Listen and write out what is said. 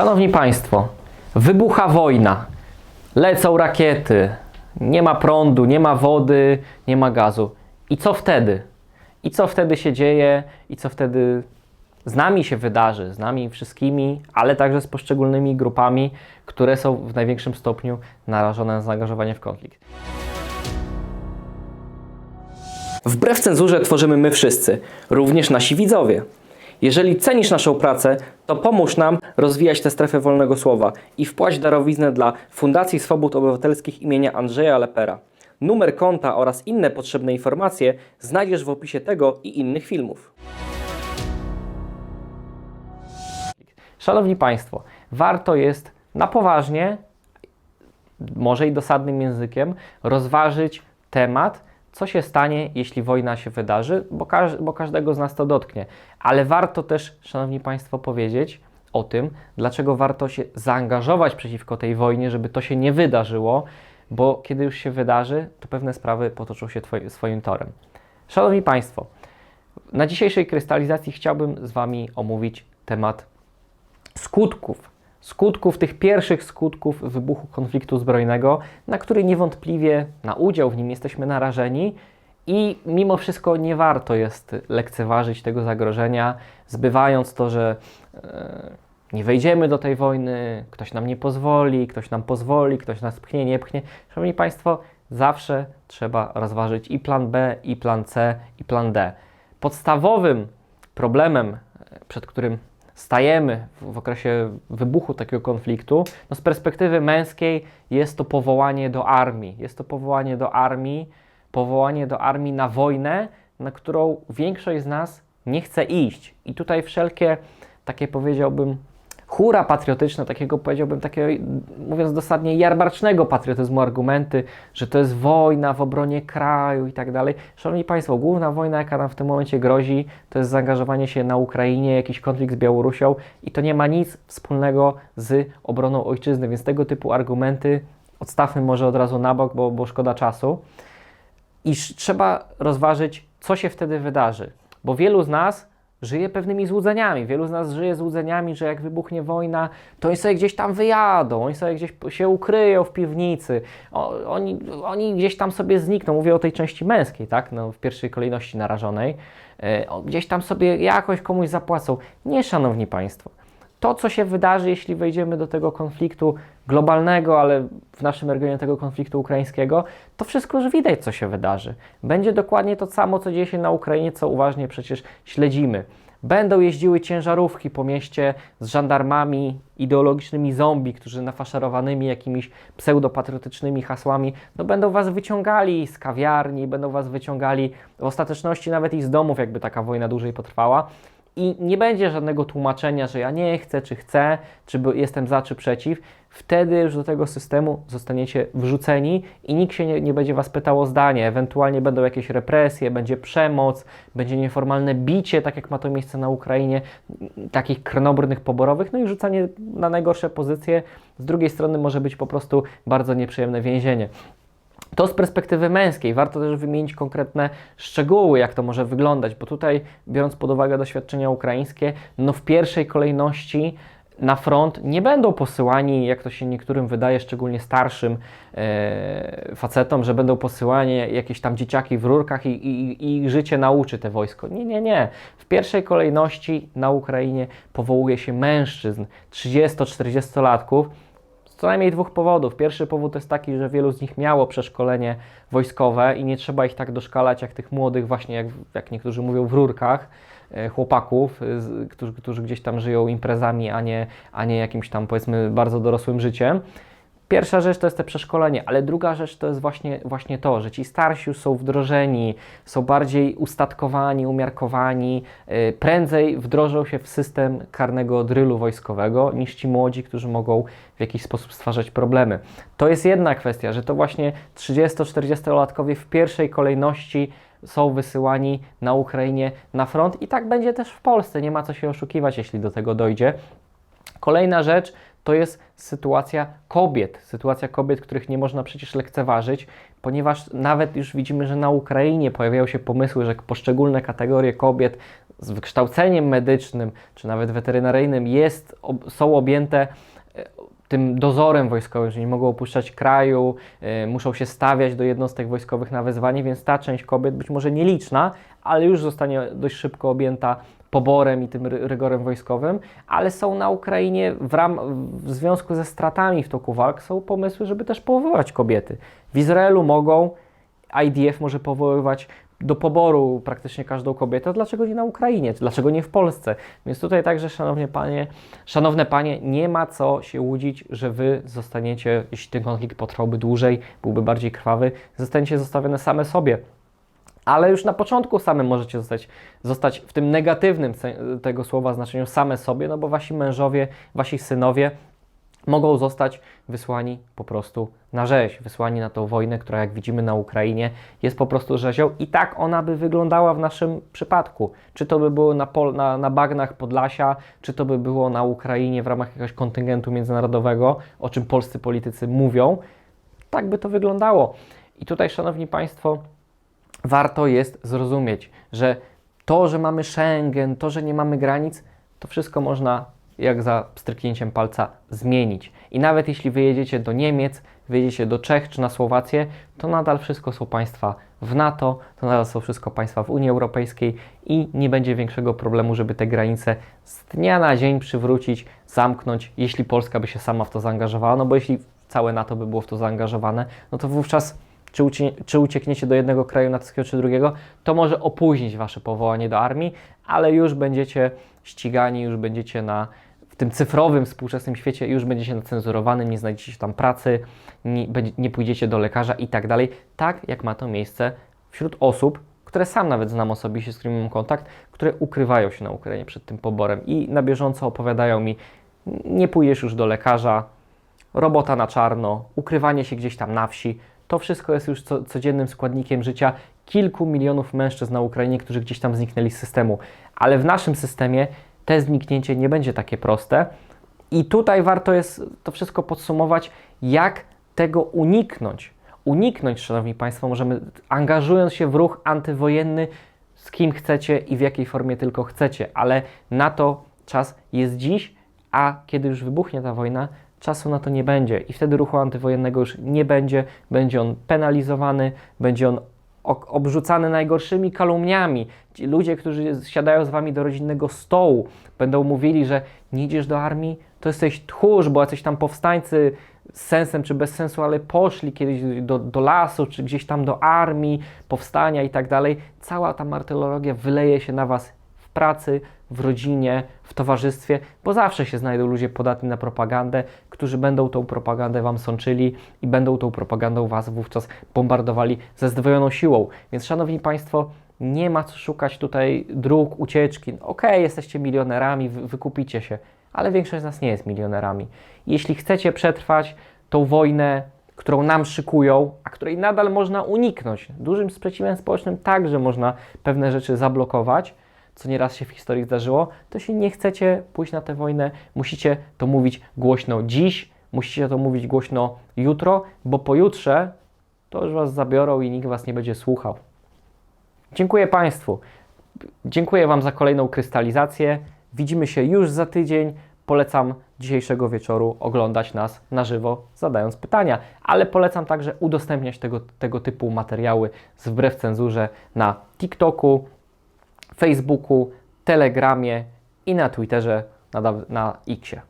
Szanowni Państwo, wybucha wojna, lecą rakiety, nie ma prądu, nie ma wody, nie ma gazu. I co wtedy? I co wtedy się dzieje? I co wtedy z nami się wydarzy? Z nami wszystkimi, ale także z poszczególnymi grupami, które są w największym stopniu narażone na zaangażowanie w konflikt. Wbrew cenzurze tworzymy my wszyscy, również nasi widzowie. Jeżeli cenisz naszą pracę, to pomóż nam rozwijać tę strefę wolnego słowa i wpłać darowiznę dla Fundacji Swobód Obywatelskich imienia Andrzeja Lepera. Numer konta oraz inne potrzebne informacje znajdziesz w opisie tego i innych filmów. Szanowni Państwo, warto jest na poważnie, może i dosadnym językiem, rozważyć temat, co się stanie, jeśli wojna się wydarzy, bo, bo każdego z nas to dotknie. Ale warto też, Szanowni Państwo, powiedzieć o tym, dlaczego warto się zaangażować przeciwko tej wojnie, żeby to się nie wydarzyło, bo kiedy już się wydarzy, to pewne sprawy potoczą się swoim torem. Szanowni Państwo, na dzisiejszej krystalizacji chciałbym z Wami omówić temat skutków, skutków tych pierwszych skutków wybuchu konfliktu zbrojnego, na który niewątpliwie na udział w nim jesteśmy narażeni i mimo wszystko nie warto jest lekceważyć tego zagrożenia, zbywając to, że e, nie wejdziemy do tej wojny, ktoś nam nie pozwoli, ktoś nam pozwoli, ktoś nas pchnie, nie pchnie. Szanowni Państwo, zawsze trzeba rozważyć i plan B, i plan C, i plan D. Podstawowym problemem, przed którym stajemy w, okresie wybuchu takiego konfliktu, no z perspektywy męskiej jest to powołanie do armii. Jest to powołanie do armii, powołanie do armii na wojnę, na którą większość z nas nie chce iść. I tutaj wszelkie takie powiedziałbym hura patriotyczne, takiego powiedziałbym, takiego, mówiąc dosadnie, jarmarcznego patriotyzmu argumenty, że to jest wojna w obronie kraju i tak dalej. Szanowni Państwo, główna wojna, jaka nam w tym momencie grozi, to jest zaangażowanie się na Ukrainie, jakiś konflikt z Białorusią i to nie ma nic wspólnego z obroną ojczyzny, więc tego typu argumenty odstawmy może od razu na bok, bo, bo szkoda czasu. I trzeba rozważyć, co się wtedy wydarzy, bo wielu z nas żyje pewnymi złudzeniami. Wielu z nas żyje złudzeniami, że jak wybuchnie wojna, to oni sobie gdzieś tam wyjadą, oni sobie gdzieś się ukryją w piwnicy, oni, oni gdzieś tam sobie znikną. Mówię o tej części męskiej, tak? No, w pierwszej kolejności narażonej. E, gdzieś tam sobie jakoś komuś zapłacą. Nie, szanowni państwo. To, co się wydarzy, jeśli wejdziemy do tego konfliktu globalnego, ale w naszym regionie tego konfliktu ukraińskiego, to wszystko już widać, co się wydarzy. Będzie dokładnie to samo, co dzieje się na Ukrainie, co uważnie przecież śledzimy. Będą jeździły ciężarówki po mieście z żandarmami ideologicznymi zombie, którzy nafaszerowanymi jakimiś pseudopatriotycznymi hasłami, no będą was wyciągali z kawiarni, będą was wyciągali w ostateczności nawet i z domów, jakby taka wojna dłużej potrwała. I nie będzie żadnego tłumaczenia, że ja nie chcę, czy chcę, czy jestem za, czy przeciw. Wtedy już do tego systemu zostaniecie wrzuceni i nikt się nie, nie będzie Was pytał o zdanie. Ewentualnie będą jakieś represje, będzie przemoc, będzie nieformalne bicie, tak jak ma to miejsce na Ukrainie, takich krnobrnych poborowych, no i rzucanie na najgorsze pozycje. Z drugiej strony może być po prostu bardzo nieprzyjemne więzienie. To z perspektywy męskiej. Warto też wymienić konkretne szczegóły, jak to może wyglądać, bo tutaj, biorąc pod uwagę doświadczenia ukraińskie, no w pierwszej kolejności na front nie będą posyłani, jak to się niektórym wydaje, szczególnie starszym e, facetom, że będą posyłani jakieś tam dzieciaki w rurkach i, i, i ich życie nauczy te wojsko. Nie, nie, nie. W pierwszej kolejności na Ukrainie powołuje się mężczyzn, 30-40-latków, z co najmniej dwóch powodów. Pierwszy powód jest taki, że wielu z nich miało przeszkolenie wojskowe i nie trzeba ich tak doszkalać jak tych młodych, właśnie jak, jak niektórzy mówią, w rurkach e, chłopaków, e, którzy, którzy gdzieś tam żyją imprezami, a nie, a nie jakimś tam powiedzmy bardzo dorosłym życiem. Pierwsza rzecz to jest te przeszkolenie, ale druga rzecz to jest właśnie, właśnie to, że ci starsi są wdrożeni, są bardziej ustatkowani, umiarkowani, yy, prędzej wdrożą się w system karnego drylu wojskowego niż ci młodzi, którzy mogą w jakiś sposób stwarzać problemy. To jest jedna kwestia, że to właśnie 30-40-latkowie w pierwszej kolejności są wysyłani na Ukrainie na front i tak będzie też w Polsce. Nie ma co się oszukiwać, jeśli do tego dojdzie. Kolejna rzecz to jest sytuacja kobiet. Sytuacja kobiet, których nie można przecież lekceważyć. ponieważ nawet już widzimy, że na Ukrainie pojawiają się pomysły, że poszczególne kategorie kobiet z wykształceniem medycznym czy nawet weterynaryjnym jest, są objęte e, tym dozorem wojskowym, że nie mogą opuszczać kraju, y, muszą się stawiać do jednostek wojskowych na wezwanie, więc ta część kobiet, być może nieliczna, ale już zostanie dość szybko objęta poborem i tym ry- rygorem wojskowym, ale są na Ukrainie w, ram, w związku ze stratami w toku walk są pomysły, żeby też powoływać kobiety. W Izraelu mogą, IDF może powoływać do poboru praktycznie każdą kobietę, dlaczego nie na Ukrainie, dlaczego nie w Polsce? Więc tutaj także, szanownie panie, szanowne panie, nie ma co się łudzić, że wy zostaniecie, jeśli ten konflikt potrwałby dłużej, byłby bardziej krwawy, zostaniecie zostawione same sobie. Ale już na początku same możecie zostać, zostać w tym negatywnym tego słowa znaczeniu same sobie, no bo wasi mężowie, wasi synowie mogą zostać wysłani po prostu na rzeź, wysłani na tą wojnę, która jak widzimy na Ukrainie jest po prostu rzezią i tak ona by wyglądała w naszym przypadku. Czy to by było na, pol, na, na bagnach Podlasia, czy to by było na Ukrainie w ramach jakiegoś kontyngentu międzynarodowego, o czym polscy politycy mówią, tak by to wyglądało. I tutaj, Szanowni Państwo, warto jest zrozumieć, że to, że mamy Schengen, to, że nie mamy granic, to wszystko można jak za stryknięciem palca zmienić. I nawet jeśli wyjedziecie do Niemiec, wyjedziecie do Czech czy na Słowację, to nadal wszystko są państwa w NATO, to nadal są wszystko państwa w Unii Europejskiej i nie będzie większego problemu, żeby te granice z dnia na dzień przywrócić, zamknąć, jeśli Polska by się sama w to zaangażowała, no bo jeśli całe NATO by było w to zaangażowane, no to wówczas czy, ucie, czy uciekniecie do jednego kraju natowskiego czy drugiego, to może opóźnić wasze powołanie do armii, ale już będziecie ścigani, już będziecie na w tym cyfrowym, współczesnym świecie, już będziecie nacenzurowany, nie znajdziecie tam pracy, nie, nie pójdziecie do lekarza i tak dalej. Tak jak ma to miejsce wśród osób, które sam nawet znam osobiście, z którymi mam kontakt, które ukrywają się na Ukrainie przed tym poborem i na bieżąco opowiadają mi, nie pójdziesz już do lekarza, robota na czarno, ukrywanie się gdzieś tam na wsi. To wszystko jest już co, codziennym składnikiem życia kilku milionów mężczyzn na Ukrainie, którzy gdzieś tam zniknęli z systemu. Ale w naszym systemie te zniknięcie nie będzie takie proste. I tutaj warto jest to wszystko podsumować, jak tego uniknąć. Uniknąć, Szanowni Państwo, możemy angażując się w ruch antywojenny z kim chcecie i w jakiej formie tylko chcecie, ale na to czas jest dziś, a kiedy już wybuchnie ta wojna, czasu na to nie będzie i wtedy ruchu antywojennego już nie będzie, będzie on penalizowany, będzie on obrzucany najgorszymi kalumniami. Ci ludzie, którzy siadają z wami do rodzinnego stołu, będą mówili, że nie idziesz do armii, to jesteś tchórz, bo jacyś tam powstańcy z sensem czy bez sensu, ale poszli kiedyś do, do lasu, czy gdzieś tam do armii, powstania i tak dalej. Cała ta martyrologia wyleje się na was pracy, w rodzinie, w towarzystwie, bo zawsze się znajdą ludzie podatni na propagandę, którzy będą tą propagandę wam sączyli i będą tą propagandą was wówczas bombardowali ze zdwojoną siłą. Więc szanowni państwo, nie ma co szukać tutaj dróg, ucieczki. Okej, jesteście milionerami, wy, wykupicie się, ale większość z nas nie jest milionerami. Jeśli chcecie przetrwać tą wojnę, którą nam szykują, a której nadal można uniknąć, dużym sprzeciwem społecznym także można pewne rzeczy zablokować, co nieraz się w historii zdarzyło, to jeśli nie chcecie pójść na tę wojnę, musicie to mówić głośno dziś, musicie to mówić głośno jutro, bo pojutrze to już Was zabiorą i nikt Was nie będzie słuchał. Dziękuję Państwu. Dziękuję Wam za kolejną krystalizację. Widzimy się już za tydzień. Polecam dzisiejszego wieczoru oglądać nas na żywo, zadając pytania, ale polecam także udostępniać tego, tego typu materiały z wbrew cenzurze na TikToku, Facebooku, Telegramie i na Twitterze, na, na Xie.